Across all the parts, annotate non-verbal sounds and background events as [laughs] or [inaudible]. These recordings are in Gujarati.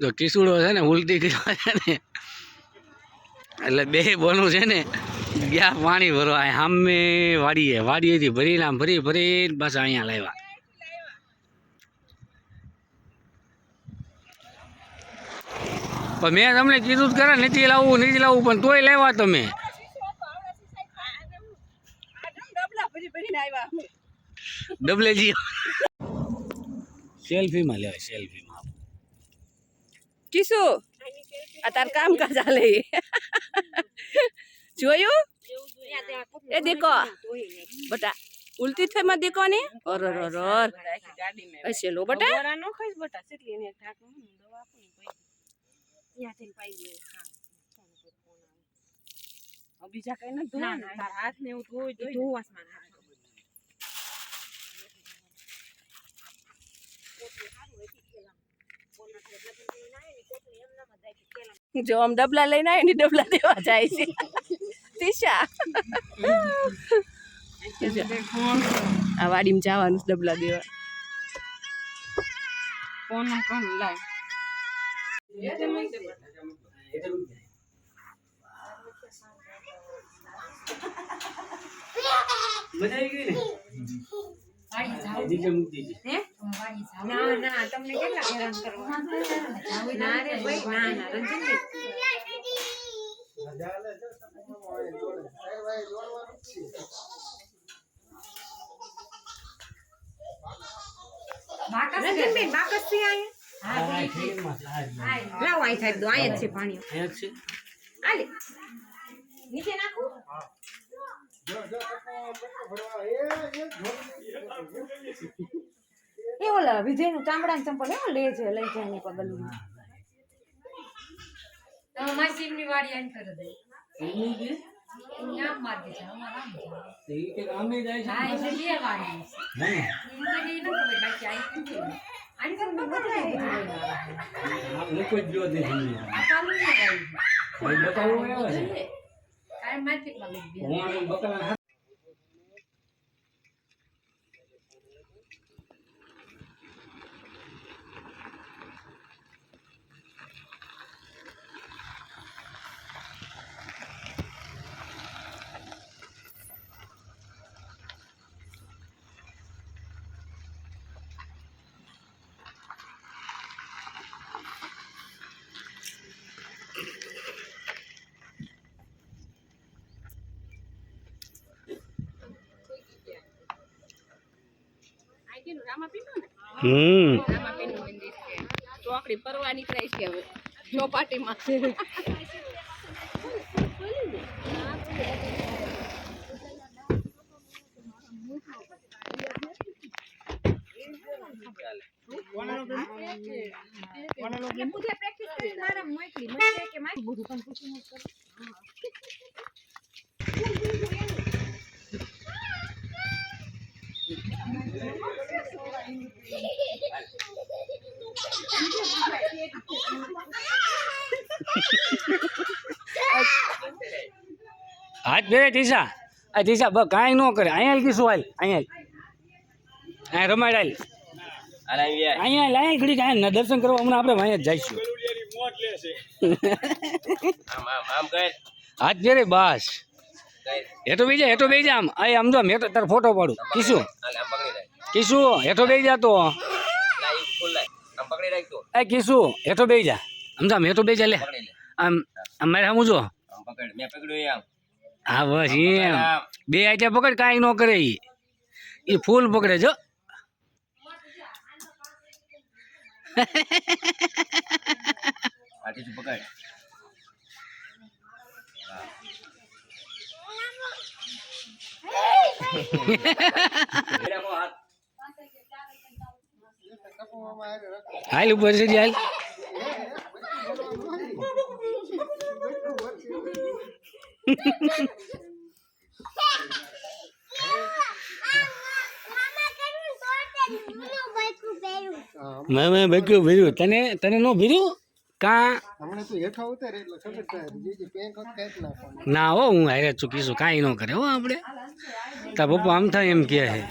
જો કિસુડો છે ને, ઉલટી કર્યો છે ને. એટલે બે બોનું છે ને, ગયા પાણી ભરવા. સામે વાડીએ, વાડીએથી ભરીને આમ ભરી ભરીને પાછા અહીંયા લાવ્યા. પણ મેં તમને કીધું જ કરે નથી લાવવું નથી લાવવું, પણ તોય લેવા તમે. ડબલેજી સેલ્ફીમાં લેવાય, સેલ્ફીમાં. કિશુ આ તાર કામ કા ચાલે. જોયું? એ દેખો બટા ઉલટી થઈ માં દેખો ને? ઓર ઓર ઓર ઓર હશે લો બટા બીજા કઈ ના ધોવા તારા હાથ ને એવું ધોઈ ધોઈ જો આમ ડબલા લઈને આવે ને ડબલા દેવા જાય છે. તીશા. આ વાડીમાં જવાનું છે ડબલા દેવા. કોણ કોણ લાય મજા આવી ગઈ ને? નીચે મૂકી દીધી ના ના તમને કેટલા હેરાન કરવા ના રે ભાઈ ના ના રંજનભાઈ રંજનભાઈ બાકસથી આયા લાવો આઈ સાહેબ દો આયા જ છે પાણી અહીંયા છે આલે નીચે નાખું એ ઓલા વિજયનું ચામડાનું ચામડા ચંપલ એવો લે છે લઈ જાય ને પગલું તમે માસી ની વાડી આઈને કરી દે કે? નામ માર છે અમારા નામ છે. તો ઈ કે આમે જાય છે હા એટલે બે વાડી હે? છે ન ખબર બાકી આઈ કીધું આની આ લોકો જ જો દે છે આ છે. કાઈ ગયા. હમ. મંદિર છે. ચોકડી પરવા નીકળાય છે હવે ચોપાટીમાં પ્રેક્ટિસ કરી મારા મોકલી મને કે મારી બધું પણ પૂછીને જ હાથ ફેરે ટીસા. આ ટીસા બસ કાંઈ ન કરે. અહીંયા કીશું હાલ અહીંયા અહીંયા રમાડ હાલ. અહીંયા અહીંયા ઘડી કાંઈ દર્શન કરવા હમણાં આપણે અહીંયા જઈશું. હાથ ફેરે બસ. હેઠો તો જા હેઠો તો જા આમ. આ આમ જો મેં તો તારો ફોટો પાડું. કીશું? કીશું હેઠો બેસી જા તો. એ કીશું હેઠો બેસી જા. સમજા હેઠો બેસી જા લે. આમ આમ મારે સામું જો. હા બસ એમ. બે આઈટા પકડ કાંઈ ન કરે એ ઈ ફૂલ પકડે જો. [laughs] [laughs] હાલ ઉપર છે હાલ. મેં મેં ભેગ્યું ભીર્યું. તને તને નો ભીર્યું? કા? તું ના હો હું હારે ચૂકીશું કાંઈ ન કરે હો આપણે. તાર પપ્પા આમ થાય એમ કહે છે.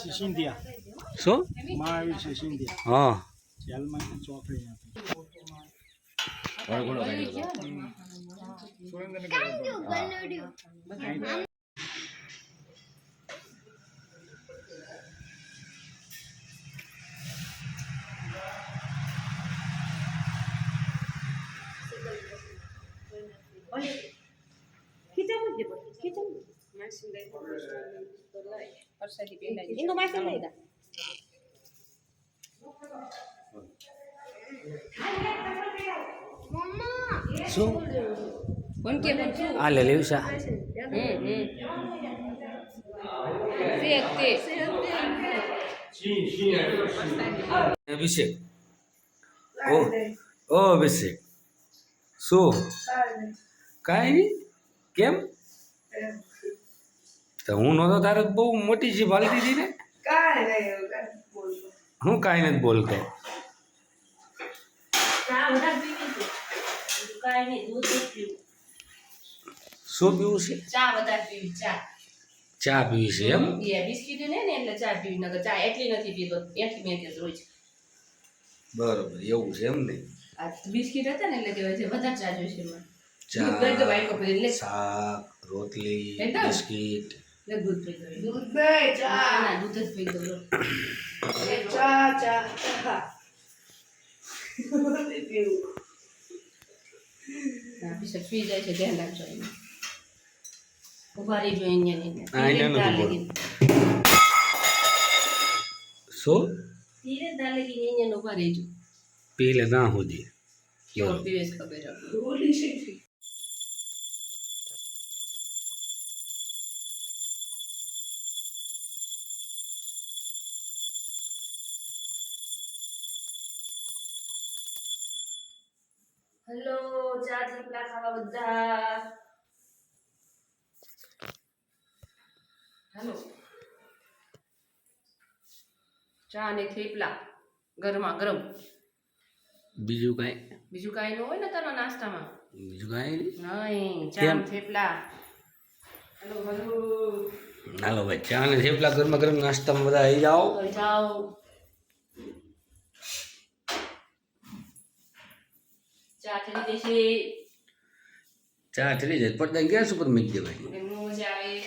છે સિંધિયા શું મહાવીર છે સિંધિયા હા જેલમાં ચોકડી શું કે પણ શું? આ લે લેવસા હમ હમ. તે તે અભિષેક. ઓ ઓ અભિષેક. શું? કાંઈ? નહીં કેમ? તો હું નહોતો તારે બહુ મોટી જીભ હાલતી હતી ને? હું કાંઈ નથી બોલતો. શું પીવું છે? ચા વધારે પીવી ચા. ચા પીવી છે એમ? એ બિસ્કીટ ને ને એટલે ચા પીવી નકર ચા એટલી નથી પીતો એટલી મેં જ રોજ બરોબર એવું છે એમ ને? આ બિસ્કીટ હતા ને એટલે કહેવાય છે વધારે ચા જોઈશે મને ચા શાક રોટલી? બિસ્કીટ. દૂધ પી દો દૂધ દઈ ચા. ના દૂધ જ પી દો ચા ચા ચા. [laughs] પી જાય છે ધ્યાન રાખજો એનું ઊભા અહીંયા શું? ધીરે લગીને અહીંયા ઊભા રહેજો. ના કેવો ખબર હેલો ચા થેપલા ખાવા બધા. ચા ને થેપલા ગરમા ગરમ. બીજું કાંઈ? બીજું કાંઈ ન હોય ને તારા નાસ્તામાં? બીજું કાંઈ નહીં. ચા અને થેપલા. Hello hello. હાલો ભાઈ ચા અને થેપલા ગરમા ગરમ નાસ્તામાં બધા આવી જાઓ. જાઓ. ચા ઠરી જશે ચા ઠરી જાય પડદા ગયા સુપર દેવાય એમનું મજા આવે.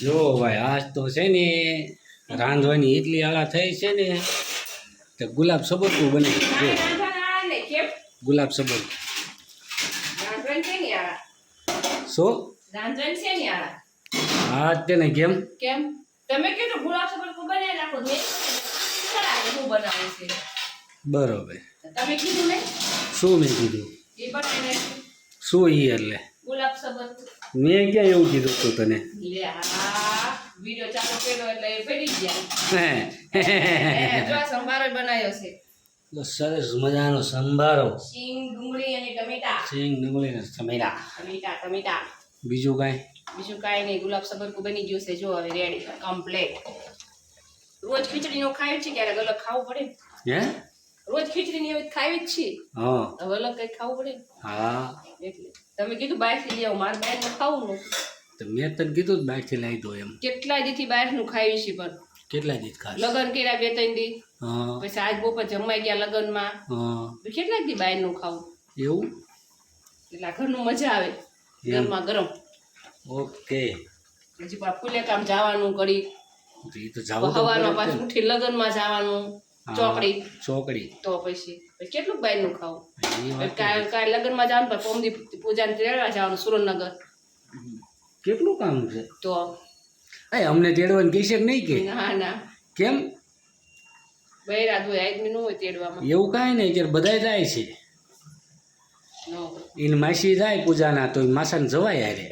જો ભાઈ આજ તો છે ને રાંધવાની એટલી આળા થઈ છે ને તો ગુલાબ સબરકું બને. જો ગુલાબ સબર શું? આજ તેને કેમ? કેમ? તમે કીધું ગુલાબ સબર બનાવી નાખો મેં હું બનાવું છે? બરોબર. તમે કીધું ને? શું મેં કીધું? એ શું ઈ એટલે? ગુલાબ મેં ક્યાં એવું કીધું તું તને? વિડિયો ચાલુ કર્યો એટલે એ પડી ગયા. જો આ સંભારો બનાવ્યો છે. સરસ મજાનો સંભારો. સિંગ ડુંગળી અને ટમેટા. સિંગ ડુંગળીને ટમેટા. ટમેટા ટમેટા. બીજું કાંઈ? બીજું કાંઈ નહીં ગુલાબ સબરકું બની ગયું છે. જો હવે રેડી કમ્પ્લેટ રોજ ખીચડીનો ખાય છે ક્યારેક અલગ ખાવું પડે. હે? રોજ ખીચડીની હવે ખાવી જ છે હા. હવે અલગ કંઈક ખાવું પડે. હા. એટલે તમે કીધું બહારથી લઈ આવો મારે બહારનું ખાવું નતું તો મેં તને કીધું બહારથી લાવી દો એમ. કેટલા દીથી બહારનું ખાવી છે પણ. કેટલા દીધ ખાસ લગન કર્યા બે ત્રણ દી. પછી આજ બપોર જમવાઈ ગયા લગનમાં. કેટલા દી બહારનું ખાવું? એવું? એટલે ઘરનું મજા આવે. ગરમા ગરમ. ઓકે. પછી ફૂલે કામ જવાનું કરી. એ તો જાવું હવાનો પાછું ઉઠી લગનમાં જવાનું ચોકડી. ચોકડી. તો પછી કેટલું કેટલું બહારનું ખાવું? કાલ કાલ લગ્નમાં જવાનું પણ પોમદી પૂજાને તેડવા જવાનું સુરેન્દ્રનગર. કેટલું કામ છે? તો એ અમને તેડવાની કહેશે કે નહીં કે? ના ના. કેમ? બૈરા હોય આદમી ન હોય તેડવામાં. એવું કાંઈ નહીં અત્યારે બધા જાય છે. એને માસી જાય પૂજાના તો માસાને જવાય હારે.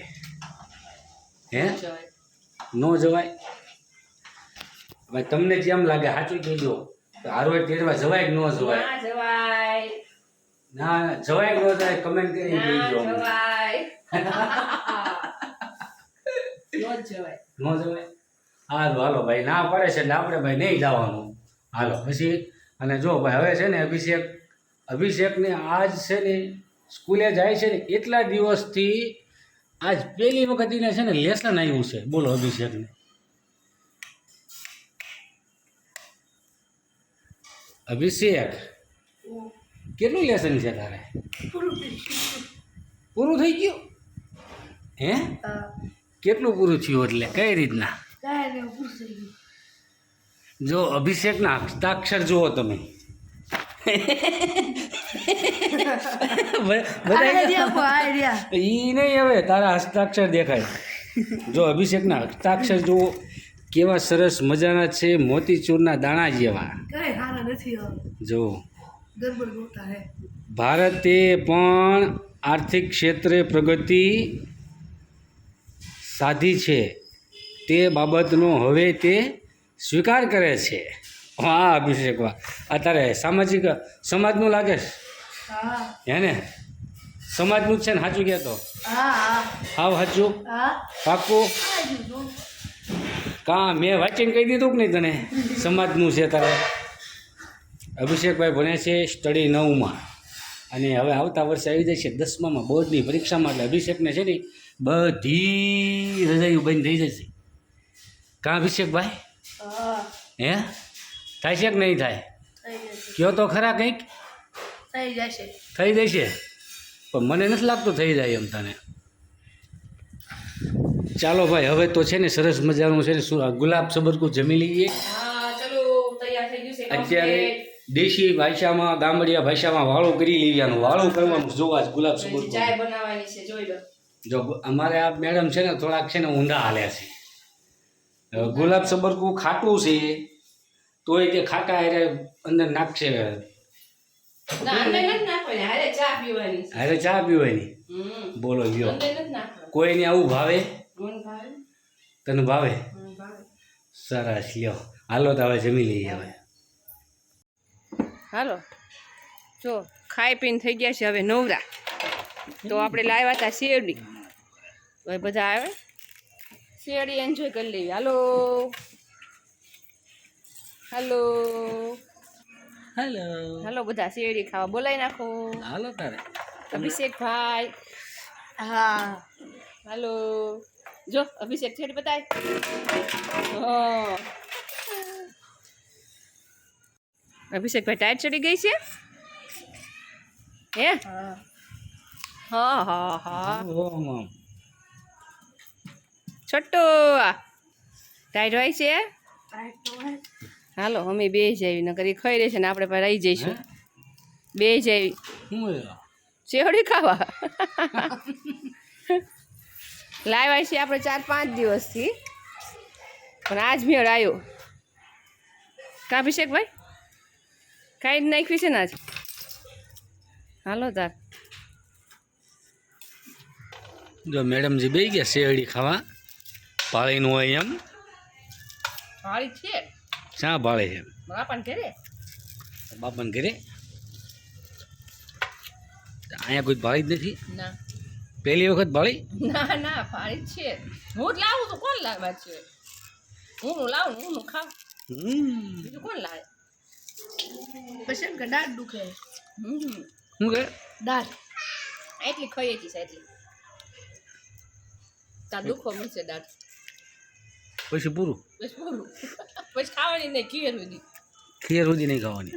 હે? ન જવાય. ભાઈ તમને કેમ લાગે સાચું કહેજો તો હારવાડ તેડવા જવાય કે ન જવાય? ના જવાય. ના જવાય કે ન જવાય કમેન્ટ કરી કહેજો જવાય. [laughs] નો જવાય. ન જવાય? હાલો હાલો ભાઈ ના પડે છે એટલે આપણે ભાઈ નહીં જવાનું. હાલો પછી અને જો ભાઈ હવે છે ને અભિષેક અભિષેકને આજ છે ને સ્કૂલે જાય છે ને એટલા દિવસથી આજ પહેલી વખત એને છે ને લેસન આવ્યું છે. બોલો અભિષેકને. અભિષેક કેટલું લેસન છે તારે? પૂરું થઈ ગયું. હે. કેટલું પૂરું થયું એટલે? કઈ રીતના? જો અભિષેકના હસ્તાક્ષર જુઓ તમે. ઈ નહીં હવે તારા હસ્તાક્ષર દેખાય. જો અભિષેકના હસ્તાક્ષર જુઓ કેવા સરસ મજાના છે મોતીચૂરના દાણા જેવા. જો. ભારતે પણ આર્થિક ક્ષેત્રે પ્રગતિ સાધી છે. તે બાબતનો હવે તે સ્વીકાર કરે છે. હા અભિષેક વાહ અત્યારે સામાજિક સમાજનું લાગે છે? હે. ને? સમાજનું જ છે ને સાચું કહેતો હાવ સાચું? પાકું કા મેં વાંચીને કહી દીધું કે નહીં તને? સમાજનું છે તારે. અભિષેકભાઈ ભણે છે સ્ટડી નવમાં. અને હવે આવતા વર્ષે આવી જાય છે દસમામાં બોર્ડની પરીક્ષામાં. એટલે અભિષેકને છે ને બધી રજાઈઓ બંધ થઈ જશે. કાં અભિષેકભાઈ હે. થાય છે કે નહીં થાય? કયો તો ખરા કંઈક? થઈ જશે. થઈ જશે. પણ મને નથી લાગતું થઈ જાય એમ તને. ચાલો ભાઈ હવે તો છે ને સરસ મજાનું છે ને ગુલાબ સબરકું જમી લઈએ અત્યારે દેશી ભાષામાં ગામડિયા ભાષામાં વાળું કરી લેવાનું. વાળું કરવાનું જોવા ગુલાબ સબરકું. ચાય બનાવવાની છે જોઈ લો. જો અમારે આ મેડમ છે ને થોડાક છે ને ઊંધા હાલ્યા છે. ગુલાબ સબરકું ખાટું છે તોય તે ખાટા એટલે અંદર નાખશે. અરે ચા પીવાની. બોલો ગયો. કોઈને આવું ભાવે? તને ભાવે? ભાવે? સરસ લ્યો. હાલો તો હવે જમી લઈએ હવે. હાલો. જો ખાઈ પીને થઈ ગયા છે હવે નવરા. તો આપણે લાવ્યા હતા શેરડી. હવે બધા આવે? શિયાળી એન્જોય કરી લેવી હાલો. હાલો. હાલો. હાલો બધા શિયાળી ખાવા બોલાવી નાખો. હાલો તારે. અભિષેક ભાઈ. હા. હાલો. જો અભિષેક છેડ બતાય હા. અભિષેક ભાઈ ટાયર ચડી ગઈ છે? હે? હા. હા હા ઓમ. ટાઈટ હોય છે? હાલો અમે બે જઈએ નકર એ ખાઈ રહેશે ને આપણે પાસે રહી જઈશું. બે શું એ? ખાવા? લાવ્યા છીએ આપણે ચાર પાંચ દિવસથી. પણ આજ મેળ આવ્યો કા અભિષેક ભાઈ કાંઈ જ નાખ્યું છે ને આજ? હાલો તાર. જો મેડમજી બે ગયા શેરડી ખાવા. પાળીનું હોય એમ? પાળી છે? શા ભાળે છે? બાપાને ઘરે? બાપાને ઘરે? અહીંયા કોઈ ભાળી જ નથી? ના. પહેલી વખત ભાળી ના ના ભાળી છે. હું જ લાવું તો કોણ લાવવા છે? હું નું લાવું હું નું ખાવ હમ. બીજું કોણ લાવે? પછી એમ કે દાંત દુખે. હમ. શું કે? દાંત એટલી ખાઈ હતી એટલી તાર દુખો મળશે દાંત પછી પૂરું? બસ પૂરું. [laughs] પછી ખાવાની નહીં ખીર સુધી. ખીર સુધી નહીં ખાવાની.